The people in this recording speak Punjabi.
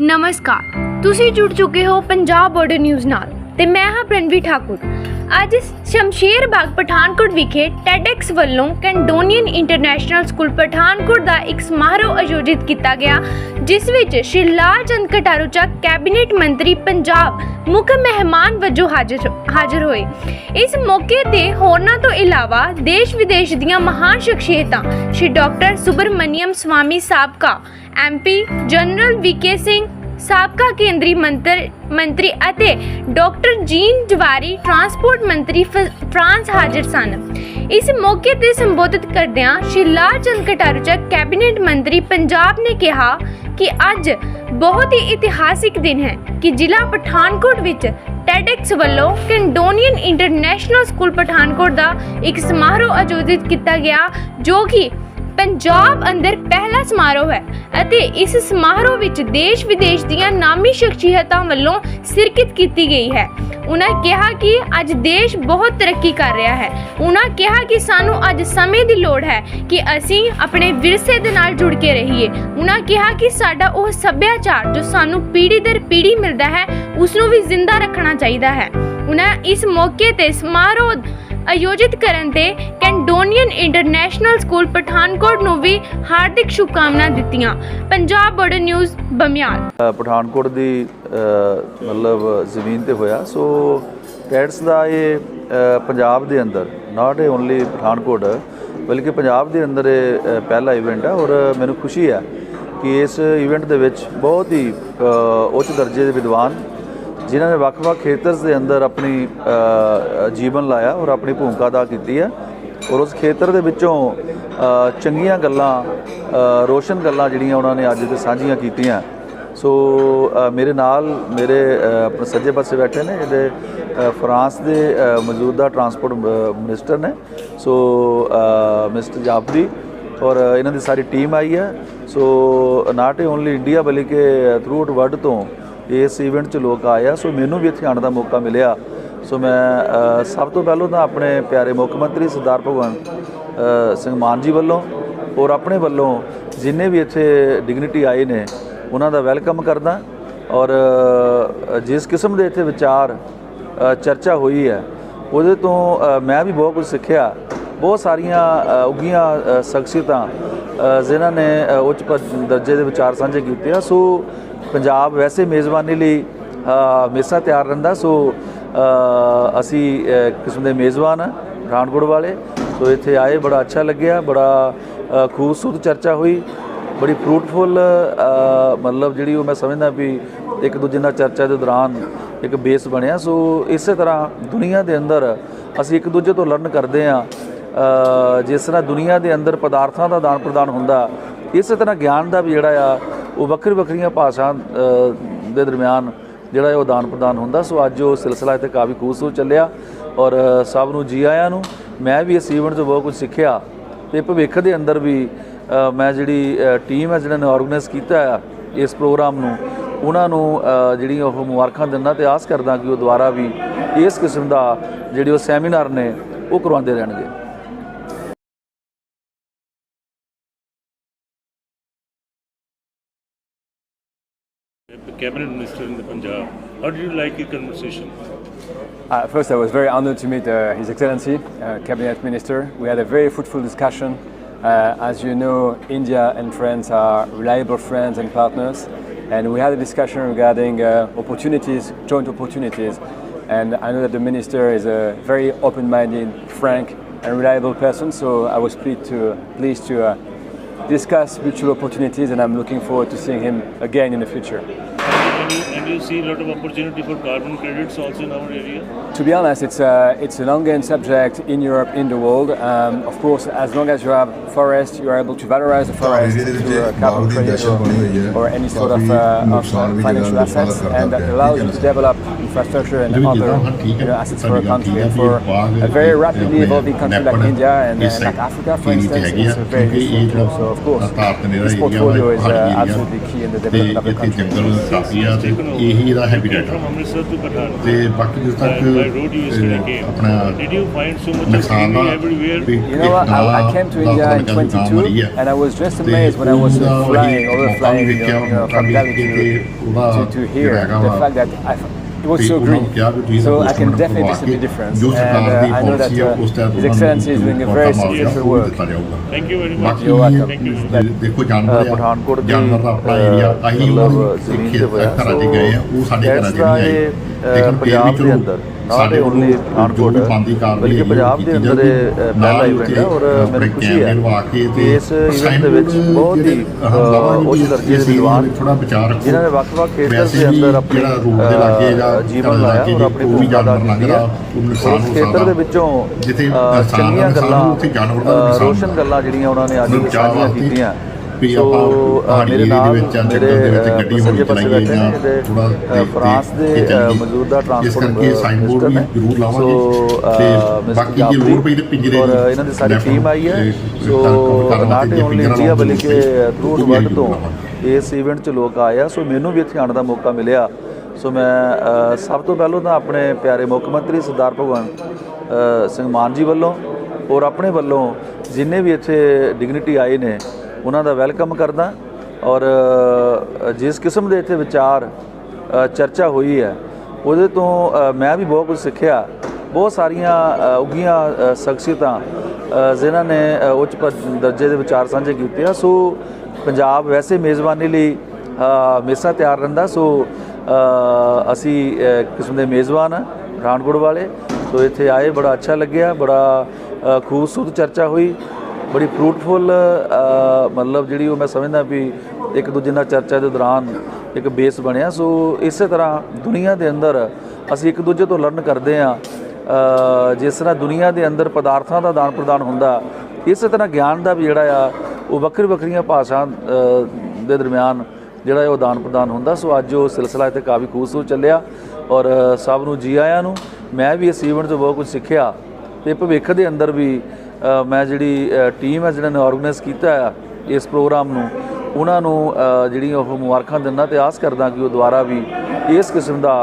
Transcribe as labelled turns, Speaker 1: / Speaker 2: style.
Speaker 1: ਨਮਸਕਾਰ। ਤੁਸੀਂ ਜੁੜ ਚੁੱਕੇ ਹੋ ਪੰਜਾਬ ਬੋਰਡਰ ਨਿਊਜ਼ ਨਾਲ। ਤੇ ਮੈਂ ਹਾਂ ਪ੍ਰਣਵੀ ਠਾਕੁਰ। ਅੱਜ ਸ਼ਮਸ਼ੇਰ ਬਾਗ ਪਠਾਨਕੋਟ ਵਿਖੇ ਟੈਡੈਕਸ ਵੱਲੋਂ ਕੈਂਡੋਨੀਅਨ ਇੰਟਰਨੈਸ਼ਨਲ ਸਕੂਲ ਪਠਾਨਕੋਟ ਦਾ ਇੱਕ ਸਮਾਰੋਹ ਆਯੋਜਿਤ ਕੀਤਾ ਗਿਆ, ਜਿਸ ਵਿੱਚ ਸ਼੍ਰੀ ਲਾਲ ਚੰਦ ਕਟਾਰੂਚਾ ਕੈਬਨਿਟ ਮੰਤਰੀ ਪੰਜਾਬ ਮੁੱਖ ਮਹਿਮਾਨ ਵਜੋਂ ਹਾਜ਼ਰ ਹਾਜ਼ਰ ਹੋਏ। ਇਸ ਮੌਕੇ ਤੇ ਹੋਰਨਾਂ ਤੋਂ ਇਲਾਵਾ ਦੇਸ਼ ਵਿਦੇਸ਼ ਦੀਆਂ ਮਹਾਨ ਸ਼ਖਸੀਅਤਾਂ ਸ਼੍ਰੀ ਡਾਕਟਰ ਸੁਬਰਮਨੀਅਮ ਸਵਾਮੀ ਸਾਬਕਾ ਐਮਪੀ ਜਨਰਲ ਵੀਕੇ ਸਿੰਘ ਸਾਬਕਾ ਕੇਂਦਰੀ ਮੰਤਰ, ਮੰਤਰੀ ਅਤੇ ਡਾਕਟਰ ਜੀਨ ਜਵਾਰੀ ਟਰਾਂਸਪੋਰਟ ਮੰਤਰੀ ਫ- ਫਰਾਂਸ ਹਾਜ਼ਰ ਸਨ। ਇਸ ਮੌਕੇ ਤੇ ਸੰਬੋਧਿਤ ਕਰਦਿਆਂ ਸ਼੍ਰੀ ਲਾਲ ਚੰਦ ਕਟਾਰੂਚਾ ਕੈਬਨਿਟ ਮੰਤਰੀ ਪੰਜਾਬ ਨੇ ਕਿਹਾ ਕਿ ਅੱਜ ਬਹੁਤ ਹੀ ਇਤਿਹਾਸਿਕ ਦਿਨ ਹੈ ਕਿ ਜ਼ਿਲ੍ਹਾ ਪਠਾਨਕੋਟ ਵਿੱਚ ਟੈਡੈਕਸ ਵੱਲੋਂ ਕੈਂਡੋਨੀਅਨ ਇੰਟਰਨੈਸ਼ਨਲ ਸਕੂਲ ਪਠਾਨਕੋਟ ਦਾ ਇੱਕ ਸਮਾਰੋਹ ਆਯੋਜਿਤ ਕੀਤਾ ਗਿਆ, ਜੋ ਕਿ ਪੰਜਾਬ ਅੰਦਰ ਪਹਿਲਾ ਸਮਾਰੋਹ ਹੈ ਅਤੇ ਇਸ ਸਮਾਰੋਹ ਵਿੱਚ ਦੇਸ਼ ਵਿਦੇਸ਼ ਦੀਆਂ ਨਾਮੀ ਸ਼ਖਸੀਅਤਾਂ ਵੱਲੋਂ ਸ਼ਿਰਕਤ ਕੀਤੀ ਗਈ ਹੈ। ਉਹਨਾਂ ਕਿਹਾ ਕਿ ਅੱਜ ਦੇਸ਼ ਬਹੁਤ ਤਰੱਕੀ ਕਰ ਰਿਹਾ ਹੈ। ਉਹਨਾਂ ਕਿਹਾ ਕਿ ਸਾਨੂੰ ਅੱਜ ਸਮੇਂ ਦੀ ਲੋੜ ਹੈ ਕਿ ਅਸੀਂ ਆਪਣੇ ਵਿਰਸੇ ਦੇ ਨਾਲ ਜੁੜ ਕੇ ਰਹੀਏ। ਉਹਨਾਂ ਕਿਹਾ ਕਿ ਸਾਡਾ ਉਹ ਸੱਭਿਆਚਾਰ ਜੋ ਸਾਨੂੰ ਪੀੜ੍ਹੀ ਦਰ ਪੀੜ੍ਹੀ ਮਿਲਦਾ ਹੈ ਉਸ ਨੂੰ ਵੀ ਜ਼ਿੰਦਾ ਰੱਖਣਾ ਚਾਹੀਦਾ ਹੈ। ਉਹਨਾਂ ਇਸ ਮੌਕੇ ਤੇ ਸਮਾਰੋਹ ਆਯੋਜਿਤ ਕਰਨ ਤੇ ਕੈਂਡੋਨੀਅਨ ਇੰਟਰਨੈਸ਼ਨਲ ਸਕੂਲ ਪਠਾਨਕੋਟ ਨੂੰ ਵੀ ਹਾਰਦਿਕ ਸ਼ੁਭਕਾਮਨਾ ਦਿੱਤੀਆਂ। Punjab border news,
Speaker 2: Bamial. Pathankot ਦੀ ਮਤਲਬ ਜ਼ਮੀਨ ਤੇ ਹੋਇਆ। ਸੋ ਟੈਟਸ ਦਾ ਇਹ ਪੰਜਾਬ ਦੇ ਅੰਦਰ ਨਾਟ ਓਨਲੀ ਪਠਾਨਕੋਟ, ਬਲਕਿ ਪੰਜਾਬ ਦੇ ਅੰਦਰ ਇਹ ਪਹਿਲਾ ਇਵੈਂਟ ਹੈ ਔਰ ਮੈਨੂੰ ਖੁਸ਼ੀ ਹੈ ਕਿ ਇਸ ਇਵੈਂਟ ਦੇ ਵਿੱਚ ਬਹੁਤ ਹੀ ਉੱਚ ਦਰਜੇ ਦੇ ਵਿਦਵਾਨ ਜਿਨ੍ਹਾਂ ਨੇ ਵੱਖ-ਵੱਖ ਖੇਤਰਸ ਦੇ ਅੰਦਰ ਆਪਣੀ ਜੀਵਨ ਲਾਇਆ ਔਰ ਆਪਣੀ ਭੂਮਿਕਾ ਅਦਾ ਕੀਤੀ ਹੈ ਔਰ ਉਸ ਖੇਤਰ ਦੇ ਵਿੱਚੋਂ ਚੰਗੀਆਂ ਗੱਲਾਂ ਰੋਸ਼ਨ ਗੱਲਾਂ ਜਿਹੜੀਆਂ ਉਹਨਾਂ ਨੇ ਅੱਜ ਤੇ ਸਾਂਝੀਆਂ ਕੀਤੀਆਂ। ਸੋ ਮੇਰੇ ਨਾਲ ਮੇਰੇ ਆਪਣੇ ਸੱਜੇ ਪਾਸੇ ਬੈਠੇ ਨੇ ਜਿਹੜੇ ਫਰਾਂਸ ਦੇ ਮੌਜੂਦਾ ਟਰਾਂਸਪੋਰਟ ਮ- ਮਿਨਿਸਟਰ ਨੇ। ਸੋ ਮਿਸਟਰ ਜਾਫਰੀ ਔਰ ਇਹਨਾਂ ਦੀ ਸਾਰੀ ਟੀਮ ਆਈ ਹੈ। ਸੋ ਨਾਟ ਓਨਲੀ ਇੰਡੀਆ ਬਲਕਿ ਥਰੂ ਆਊਟ ਵਰਲਡ ਤੋਂ ਇਸ ਇਵੈਂਟ 'ਚ ਲੋਕ ਆਏ ਆ ਸੋ ਮੈਨੂੰ ਵੀ ਇੱਥੇ ਆਉਣ ਦਾ ਮੌਕਾ ਮਿਲਿਆ। ਸੋ ਮੈਂ ਸਭ ਤੋਂ ਪਹਿਲਾਂ ਤਾਂ ਆਪਣੇ ਪਿਆਰੇ ਮੁੱਖ ਮੰਤਰੀ ਸਰਦਾਰ ਭਗਵੰਤ ਸਿੰਘ ਮਾਨ ਜੀ ਵੱਲੋਂ ਔਰ ਆਪਣੇ ਵੱਲੋਂ ਜਿੰਨੇ ਵੀ ਇੱਥੇ ਡਿਗਨਿਟੀ ਆਏ ਨੇ ਉਹਨਾਂ ਦਾ ਵੈਲਕਮ ਕਰਦਾ ਔਰ ਜਿਸ ਕਿਸਮ ਦੇ ਇੱਥੇ ਵਿਚਾਰ ਚਰਚਾ ਹੋਈ ਹੈ ਉਹਦੇ ਤੋਂ ਮੈਂ ਵੀ ਬਹੁਤ ਕੁਝ ਸਿੱਖਿਆ। ਬਹੁਤ ਸਾਰੀਆਂ ਅ, ਸ਼ਖਸੀਅਤਾਂ ਜਿਨ੍ਹਾਂ ਨੇ ਉੱਚ ਦਰਜੇ ਦੇ ਵਿਚਾਰ ਸਾਂਝੇ ਕੀਤੇ ਆ। ਸੋ ਪੰਜਾਬ ਵੈਸੇ ਮੇਜ਼ਬਾਨੀ ਲਈ ਅ, ਹਮੇਸ਼ਾ ਤਿਆਰ ਰਹਿੰਦਾ ਸੋ ਅਸੀਂ ਕਿਸਮ ਦੇ ਮੇਜ਼ਬਾਨ ਆ ਪਠਾਨਕੋਟ ਵਾਲੇ। ਸੋ ਇੱਥੇ ਆਏ ਬੜਾ ਅੱਛਾ ਲੱਗਿਆ ਬੜਾ ਖੂਬਸੂਰਤ ਚਰਚਾ ਹੋਈ ਬੜੀ ਫਰੂਟਫੁਲ ਮਤਲਬ ਜਿਹੜੀ ਉਹ ਮੈਂ ਸਮਝਦਾ ਵੀ ਇੱਕ ਦੂਜੇ ਨਾਲ ਚਰਚਾ ਦੇ ਦੌਰਾਨ ਇੱਕ ਬੇਸ ਬਣਿਆ। ਸੋ ਇਸੇ ਤਰ੍ਹਾਂ ਦੁਨੀਆ ਦੇ ਅੰਦਰ ਅਸੀਂ ਇੱਕ ਦੂਜੇ ਤੋਂ ਲਰਨ ਕਰਦੇ ਆ ਜਿਸ ਤਰ੍ਹਾਂ ਦੁਨੀਆ ਦੇ ਅੰਦਰ ਪਦਾਰਥਾਂ ਦਾ ਦਾਨ ਪ੍ਰਦਾਨ ਹੁੰਦਾ ਇਸੇ ਤਰ੍ਹਾਂ ਗਿਆਨ ਦਾ ਵੀ ਜਿਹੜਾ ਆ ਉਹ ਵੱਖਰੀ ਵੱਖਰੀਆਂ ਭਾਸ਼ਾ ਦੇ ਦਰਮਿਆਨ ਜਿਹੜਾ ਉਹ ਦਾਨ ਪ੍ਰਦਾਨ ਹੁੰਦਾ ਸੋ ਅੱਜ ਉਹ ਸਿਲਸਿਲਾ ਇੱਥੇ ਕਾਫੀ ਖੂਬਸੂਰਤ ਚੱਲਿਆ ਔਰ ਸਭ ਨੂੰ ਜੀ ਆਇਆਂ ਨੂੰ। ਮੈਂ ਵੀ ਇਸ ਈਵੈਂਟ ਤੋਂ ਬਹੁਤ ਕੁਝ ਸਿੱਖਿਆ ਤੇ ਭਵਿੱਖ ਦੇ ਅੰਦਰ ਵੀ ਮੈਂ ਜਿਹੜੀ ਟੀਮ ਹੈ ਜਿਹਨਾਂ ਨੇ ਆਰਗੇਨਾਈਜ਼ ਕੀਤਾ ਆ ਇਸ ਪ੍ਰੋਗਰਾਮ ਨੂੰ ਉਹਨਾਂ ਨੂੰ ਅ, ਜਿਹੜੀਆਂ ਉਹ ਮੁਬਾਰਕਾਂ ਦਿੰਦਾ ਤੇ ਆਸ ਕਰਦਾ ਕਿ ਉਹ ਦੁਬਾਰਾ ਵੀ ਇਸ ਕਿਸਮ ਦਾ ਜਿਹੜੇ ਉਹ ਸੈਮੀਨਾਰ ਨੇ ਉਹ ਕਰਵਾਉਂਦੇ ਰਹਿਣਗੇ।
Speaker 3: The cabinet minister in the Punjab. How did you like your conversation?
Speaker 4: Uh, first, I was very honored to meet uh, His Excellency, uh, Cabinet Minister. We had a very fruitful discussion. Uh, as you know, India and France are reliable friends and partners, and we had a discussion regarding uh, opportunities, joint opportunities. And I know that the Minister is a very open-minded, frank, and reliable person. So I was pleased to pleased to uh, discuss mutual opportunities, and I'm looking forward to seeing him again in the future
Speaker 3: and you, see a lot of opportunity for carbon credits also in our area?
Speaker 4: To be honest, it's, a, it's an ongoing subject in Europe, in the world. Um, of course, as long as you have forest, you are able to valorize the forest through a carbon credit or, or any sort of, uh, of
Speaker 5: uh,
Speaker 4: financial assets, and that allows you to develop infrastructure and other you know, assets for a country. And for a very rapidly evolving country like India and,
Speaker 6: uh,
Speaker 4: and like Africa, for instance, it's a very useful tool. So, of course, this portfolio is uh, absolutely key in the development of the country.
Speaker 6: ਜੰਗਲ
Speaker 5: ਕਾਫੀ ਆ ਤੇ ਇਹੀ ਇਹਦਾ ਹੈਬਿਟੇਟ ਆ
Speaker 3: from Amritsar to Pathankot.
Speaker 5: ਤੇ ਬਾਕੀ ਜਿਸ ਤੱਕ
Speaker 3: And by road you yesterday
Speaker 5: uh,
Speaker 3: came.
Speaker 5: ਆਪਣਾ
Speaker 3: Did you find so much of
Speaker 5: ਨੁਕਸਾਨ ਦਾ
Speaker 3: greenery everywhere?
Speaker 5: We
Speaker 4: You know what? I, I came to
Speaker 5: ਇੱਕ
Speaker 4: India in
Speaker 5: ਗਾਂ ਮਰੀ
Speaker 4: 22
Speaker 5: ਹੈ।
Speaker 4: and I was just
Speaker 5: ਤੇ
Speaker 4: amazed when I was uh,
Speaker 5: ਉਹਦਾ
Speaker 4: flying,
Speaker 5: ਉਹੀ
Speaker 4: overflying, you
Speaker 5: ਵੇਖਿਆ,
Speaker 4: know, you know,
Speaker 5: ਮੌਕਾ
Speaker 4: from
Speaker 5: ਵੇਖ
Speaker 4: Delhi
Speaker 5: ਕੇ ਤੇ
Speaker 4: to,
Speaker 5: ਉਹਦਾ
Speaker 4: to, to here.
Speaker 5: ਜਿਹੜਾ ਹੈਗਾ
Speaker 4: The
Speaker 5: ਵਾ,
Speaker 4: fact that I, it was
Speaker 5: we
Speaker 4: so
Speaker 5: ਉਹਨਾਂ ਨੂੰ
Speaker 4: green.
Speaker 5: ਕਿਹਾ ਵੀ ਤੁਸੀਂ
Speaker 4: So
Speaker 5: ਇਹਦਾ
Speaker 4: I can
Speaker 5: postmortem
Speaker 4: definitely
Speaker 5: ਕਰਵਾ
Speaker 4: see
Speaker 5: ਕੇ
Speaker 4: the difference.
Speaker 5: ਜੋ
Speaker 4: And
Speaker 5: ਸਰਕਾਰ
Speaker 4: uh,
Speaker 5: the
Speaker 4: I know that
Speaker 5: policy ਆ
Speaker 4: uh,
Speaker 5: ਉਸ ਤਹਿਤ
Speaker 4: His
Speaker 5: ਉਹਨਾਂ
Speaker 4: Excellency is
Speaker 5: ਨੂੰ
Speaker 4: doing a
Speaker 5: ਮੌਕਾ
Speaker 4: very
Speaker 5: ਮੁਆਵਜ਼ਾ
Speaker 4: successful
Speaker 5: ਉਹ
Speaker 4: work.
Speaker 5: ਦਿੱਤਾ ਜਾਊਗਾ
Speaker 3: Thank you very much.
Speaker 5: ਬਾਕੀ
Speaker 4: You're welcome.
Speaker 5: ਇਹ ਦੇਖੋ ਜਾਨਵਰ
Speaker 2: ਅ, ਪਠਾਨਕੋਟ
Speaker 5: ਆ
Speaker 2: ਦੀ
Speaker 5: ਜਾਨਵਰ ਦਾ ਆਪਣਾ
Speaker 2: ਅ,
Speaker 5: ਏਰੀਆ ਅਸੀਂ
Speaker 2: ਮਤਲਬ
Speaker 5: ਉਹ
Speaker 2: ਜ਼ਮੀਨ ਤੇ
Speaker 5: ਖੇਤ
Speaker 2: ਹੋਇਆ
Speaker 5: ਘਰਾਂ 'ਚ ਗਏ ਆ ਉਹ ਸਾਡੇ
Speaker 2: ਟੈਕਸ
Speaker 5: ਘਰਾਂ 'ਚ
Speaker 2: ਦਾ
Speaker 5: ਨਹੀਂ ਆਏ
Speaker 2: ਇਹ, ਅ,
Speaker 5: ਲੇਕਿਨ ਫਿਰ
Speaker 2: ਪੰਜਾਬ
Speaker 5: ਵੀ
Speaker 2: ਦੇ
Speaker 5: ਚਲੋ
Speaker 2: ਅੰਦਰ ਨਾਟ
Speaker 5: ਸਾਡੇ
Speaker 2: ਓਨਲੀ ਪਠਾਨਕੋਟ ਬਲਕਿ ਪੰਜਾਬ ਦੇ ਅੰਦਰ ਪਹਿਲਾ ਇਵੈਂਟ ਹੈ ਔਰ ਮੈਨੂੰ ਖੁਸ਼ੀ ਹੈ।
Speaker 5: ਕੇ
Speaker 2: ਇਸ ਇਵੈਂਟ ਦੇ ਵਿੱਚ ਬਹੁਤ ਹੀ ਉੱਚ ਦਰਜੇ ਦੇ ਵਿਦਵਾਨ
Speaker 5: ਥੋੜਾ ਵਿਚਾਰ ਰੱਖੋ।
Speaker 2: ਜਿਨ੍ਹਾਂ ਨੇ ਵੱਖ-ਵੱਖ ਖੇਤਰ ਦੇ ਅੰਦਰ ਆਪਣੀ
Speaker 5: ਦੇ
Speaker 2: ਜੀਵਨ
Speaker 5: ਦੇ
Speaker 2: ਲਾਇਆ ਔਰ ਆਪਣੀ ਭੂਮਿਕਾ
Speaker 5: ਉਹ ਨੁਕਸਾਨ
Speaker 2: ਉਸ ਖੇਤਰ। ਦੇ ਵਿੱਚੋਂ
Speaker 5: ਜਿੱਥੇ ਦਾ
Speaker 2: ਚੰਗੀਆਂ ਗੱਲਾਂ
Speaker 5: ਦਾ
Speaker 2: ਰੋਸ਼ਨ ਗੱਲਾਂ ਜਿਹੜੀਆਂ ਉਹਨਾਂ ਨੇ ਅੱਜ ਸਾਂਝੀਆਂ ਕੀਤੀਆਂ।
Speaker 5: ਵੀ
Speaker 2: ਸੋ
Speaker 5: ਆਪਾਂ ਪਹਾੜੀ
Speaker 2: ਮੇਰੇ ਨਾਲ
Speaker 5: ਦੇ ਵਿੱਚ ਜਾਂ
Speaker 2: ਮੇਰੇ
Speaker 5: ਜੰਗਲ ਦੇ ਵਿੱਚ
Speaker 2: ਅ,
Speaker 5: ਗੱਡੀ
Speaker 2: ਸੱਜੇ
Speaker 5: ਹੋਣੀ
Speaker 2: ਪਾਸੇ ਬੈਠੇ ਨੇ ਫਰਾਂਸ ਦੇ ਮੌਜੂਦਾ ਟਰਾਂਸਪੋਰਟ
Speaker 5: ਕਰਕੇ ਸਾਈਨਬੋਰਡ ਵੀ
Speaker 2: ਮਿਨਿਸਟਰ ਨੇ
Speaker 5: ਜ਼ਰੂਰ ਲਾਵਾਂਗੇ ਤੇ ਬਾਕੀ ਜੇ ਲੋੜ ਪਈ ਤੇ ਪਿੰਜਰੇ
Speaker 2: ਔਰ
Speaker 5: ਦੀ
Speaker 2: ਇਹਨਾਂ ਦੀ ਸਾਰੀ ਟੀਮ ਆਈ ਹੈ। ਸੋ ਨਾਟ ਓਨਲੀ
Speaker 5: ਦੀ
Speaker 2: ਬਲਕਿ ਥਰੂ
Speaker 5: ਵੀ
Speaker 2: ਵਰਲਡ ਤੋਂ। ਇਸ ਇਵੈਂਟ 'ਚ ਲੋਕ ਆਏ ਆ। ਸੋ ਮੈਨੂੰ ਵੀ ਇੱਥੇ ਆਉਣ ਦਾ ਮੌਕਾ ਮਿਲਿਆ। ਸੋ ਮੈਂ ਸਭ ਤੋਂ ਪਹਿਲਾਂ ਤਾਂ ਆਪਣੇ ਪਿਆਰੇ ਮੁੱਖ ਮੰਤਰੀ ਸਰਦਾਰ ਭਗਵੰਤ ਸਿੰਘ ਮਾਨ ਜੀ ਵੱਲੋਂ ਔਰ ਆਪਣੇ ਵੱਲੋਂ ਜਿੰਨੇ ਵੀ ਇੱਥੇ ਡਿਗਨਿਟੀ ਆਏ ਨੇ ਉਹਨਾਂ ਦਾ ਵੈਲਕਮ ਕਰਦਾ ਔਰ ਜਿਸ ਕਿਸਮ ਦੇ ਇੱਥੇ ਵਿਚਾਰ ਚਰਚਾ ਹੋਈ ਹੈ ਉਹਦੇ ਤੋਂ ਮੈਂ ਵੀ ਬਹੁਤ ਕੁਝ ਸਿੱਖਿਆ। ਬਹੁਤ ਸਾਰੀਆਂ ਅ, ਸ਼ਖਸੀਅਤਾਂ ਜਿਨ੍ਹਾਂ ਨੇ ਉੱਚ ਦਰਜੇ ਦੇ ਵਿਚਾਰ ਸਾਂਝੇ ਕੀਤੇ ਆ। ਸੋ ਪੰਜਾਬ ਵੈਸੇ ਮੇਜ਼ਬਾਨੀ ਲਈ ਹਮੇਸ਼ਾ ਤਿਆਰ ਰਹਿੰਦਾ। ਸੋ ਅਸੀਂ ਕਿਸਮ ਦੇ ਮੇਜ਼ਬਾਨ ਆ ਪਠਾਨਕੋਟ ਵਾਲੇ। ਸੋ ਇੱਥੇ ਆਏ ਬੜਾ ਅੱਛਾ ਲੱਗਿਆ ਬੜਾ ਖੂਬਸੂਰਤ ਚਰਚਾ ਹੋਈ। ਬੜੀ ਫਰੂਟਫੁਲ ਮਤਲਬ ਜਿਹੜੀ ਉਹ ਮੈਂ ਸਮਝਦਾ ਵੀ ਇੱਕ ਦੂਜੇ ਨਾਲ ਚਰਚਾ ਦੇ ਦੌਰਾਨ ਇੱਕ ਬੇਸ ਬਣਿਆ। ਸੋ ਇਸੇ ਤਰ੍ਹਾਂ ਦੁਨੀਆ ਦੇ ਅੰਦਰ ਅਸੀਂ ਇੱਕ ਦੂਜੇ ਤੋਂ ਲਰਨ ਕਰਦੇ ਆ ਜਿਸ ਤਰ੍ਹਾਂ ਦੁਨੀਆ ਦੇ ਅੰਦਰ ਪਦਾਰਥਾਂ ਦਾ ਦਾਨ ਪ੍ਰਦਾਨ ਹੁੰਦਾ, ਇਸੇ ਤਰ੍ਹਾਂ ਗਿਆਨ ਦਾ ਵੀ ਜਿਹੜਾ ਆ, ਉਹ ਵੱਖਰੀ ਵੱਖਰੀਆਂ ਭਾਸ਼ਾ ਦੇ ਦਰਮਿਆਨ ਜਿਹੜਾ ਹੈ ਉਹ ਦਾਨ ਪ੍ਰਦਾਨ ਹੁੰਦਾ। ਸੋ ਅੱਜ ਉਹ ਸਿਲਸਿਲਾ ਇੱਥੇ ਕਾਫੀ ਖੂਬਸੂਰਤ ਚੱਲਿਆ ਔਰ ਸਭ ਨੂੰ ਜੀ ਆਇਆਂ ਨੂੰ। ਮੈਂ ਵੀ ਇਸ ਈਵੈਂਟ ਤੋਂ ਬਹੁਤ ਕੁਝ ਸਿੱਖਿਆ ਤੇ ਭਵਿੱਖ ਦੇ ਅੰਦਰ ਵੀ ਮੈਂ ਜਿਹੜੀ ਟੀਮ ਹੈ ਜਿਹਨਾਂ ਨੇ ਆਰਗੇਨਾਈਜ਼ ਕੀਤਾ ਆ ਇਸ ਪ੍ਰੋਗਰਾਮ ਨੂੰ, ਉਹਨਾਂ ਨੂੰ ਜਿਹੜੀ ਉਹ ਮੁਬਾਰਕਾਂ ਦਿੰਦਾ ਤੇ ਆਸ ਕਰਦਾ ਕਿ ਉਹ ਦੁਬਾਰਾ ਵੀ ਇਸ ਕਿਸਮ ਦਾ